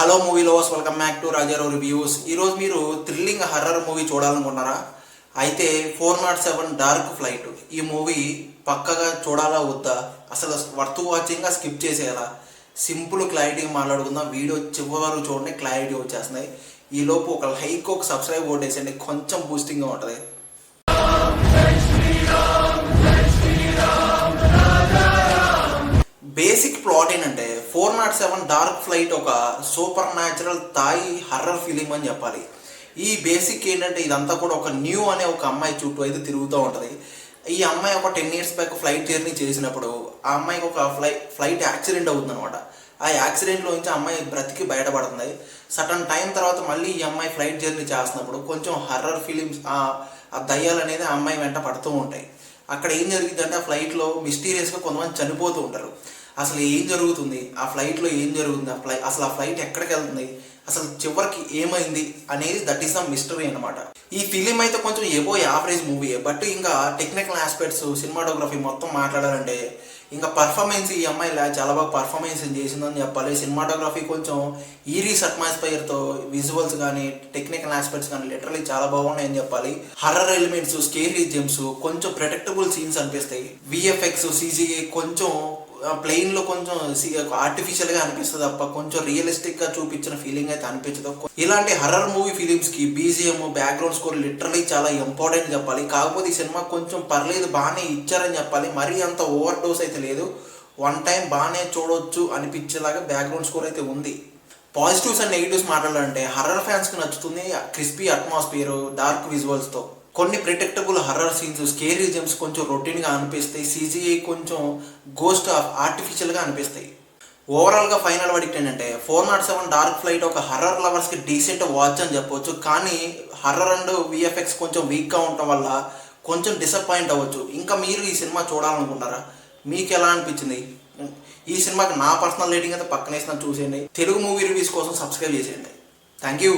Hello movie lovers welcome back to Rajarao reviews ఈరోజు మీరు thrilling horror movie చూడాలనుకుంటున్నారా? అయితే four naught seven dark flight ఈ movie పక్కగా చూడాలా వద్దా? అసలు వర్త్ వాచింగ్గా స్కిప్ చేసేయాలా? సింపుల్ క్లారిటీ మాట్లాడుకుందాం. వీడియో చివరి వరకు చూడండి క్లారిటీ వచ్చేస్తున్నాయి ఈలోపు ఒక లైక్ ఒక సబ్స్క్రైబ్ కొట్టేసండి కొంచెం బూస్టింగ్గా ఉంటుంది. బేసిక్ ప్లాట్ ఏంటంటే four naught seven dark flight ఒక supernatural Thai horror film అని చెప్పాలి. ఈ బేసిక్ ఏంటంటే ఇదంతా కూడా ఒక న్యూ అనే ఒక అమ్మాయి చుట్టూ అయితే తిరుగుతూ ఉంటుంది. ఈ అమ్మాయి ఒక ten years back flight journey చేసినప్పుడు ఆ అమ్మాయికి ఒక ఫ్లై ఫ్లైట్ యాక్సిడెంట్ అవుతుంది అనమాట ఆ యాక్సిడెంట్లో నుంచి ఆ అమ్మాయి బ్రతికి బయటపడుతుంది. సటన్ టైం తర్వాత మళ్ళీ ఈ అమ్మాయి ఫ్లైట్ జర్నీ చేస్తున్నప్పుడు కొంచెం హర్రర్ ఫిలిమ్స్ ఆ దయ్యాలు అనేది ఆ అమ్మాయి వెంట పడుతూ ఉంటాయి. అక్కడ ఏం జరిగిందంటే ఆ ఫ్లైట్లో మిస్టీరియస్గా కొంతమంది చనిపోతూ ఉంటారు. అసలు ఏం జరుగుతుంది? ఆ ఫ్లైట్లో ఏం జరుగుతుంది? ఆ ఫ్లై అసలు ఆ ఫ్లైట్ ఎక్కడికి వెళ్తుంది? అసలు చివరికి ఏమైంది? అనేది దట్ ఈస్ ద మిస్టరీ అనమాట ఈ ఫిలిం అయితే కొంచెం ఏవో యావరేజ్ మూవీ బట్ ఇంకా టెక్నికల్ ఆస్పెక్ట్స్ సినిమాటోగ్రఫీ మొత్తం మాట్లాడాలంటే ఇంకా పర్ఫార్మెన్స్ ఈ అమ్మాయి చాలా బాగా పర్ఫార్మెన్స్ చేసిందని చెప్పాలి. సినిమాటోగ్రఫీ కొంచెం ఈరీస్ అట్మాస్ఫియర్తో విజువల్స్ కానీ టెక్నికల్ ఆస్పెక్ట్స్ కానీ లిటరలీ చాలా బాగున్నాయని చెప్పాలి. హర్రర్ ఎలిమెంట్స్ స్కేరీ జెమ్స్ కొంచెం ప్రొటెక్టబుల్ సీన్స్ అనిపిస్తాయి. V F X C G కొంచెం ప్లెయిన్లో కొంచెం ఆర్టిఫిషియల్గా అనిపిస్తుంది తప్ప కొంచెం రియలిస్టిక్గా చూపించిన ఫీలింగ్ అయితే అనిపించదు. ఇలాంటి horror movie ఫిలిమ్స్కి B G M background score literally చాలా ఇంపార్టెంట్ చెప్పాలి. కాకపోతే ఈ సినిమా కొంచెం పర్లేదు బాగానే ఇచ్చారని చెప్పాలి. మరీ అంత ఓవర్ డోస్ అయితే లేదు. వన్ టైం బాగానే చూడొచ్చు అనిపించేలాగా బ్యాక్గ్రౌండ్ స్కోర్ అయితే ఉంది. పాజిటివ్స్ అండ్ నెగిటివ్స్ మాట్లాడాలంటే హర్రర్ ఫ్యాన్స్కి నచ్చుతుంది క్రిస్పీ అట్మాస్ఫియర్ డార్క్ విజువల్స్తో కొన్ని predictable horror scenes scary gems కొంచెం రొటీన్గా అనిపిస్తాయి. సీజీఐ కొంచెం గోస్ట్ ఆఫ్ ఆర్టిఫిషియల్గా అనిపిస్తాయి. ఓవరాల్గా ఫైనల్ వర్డిక్ట్ ఏంటంటే four naught seven dark flight ఒక హర్రర్ లవర్స్కి డీసెంట్ వాచ్ అని చెప్పొచ్చు. కానీ హర్రర్ అండ్ విఎఫ్ఎక్స్ కొంచెం వీక్గా ఉండటం వల్ల కొంచెం డిసప్పాయింట్ అవ్వచ్చు. ఇంకా మీరు ఈ సినిమా చూడాలనుకుంటారా మీకు ఎలా అనిపించింది? ఈ సినిమాకి నా పర్సనల్ రేటింగ్ అయితే పక్కనేసిన చూసేయండి. తెలుగు మూవీ రివ్యూస్ కోసం సబ్స్క్రైబ్ చేసేయండి. Thank you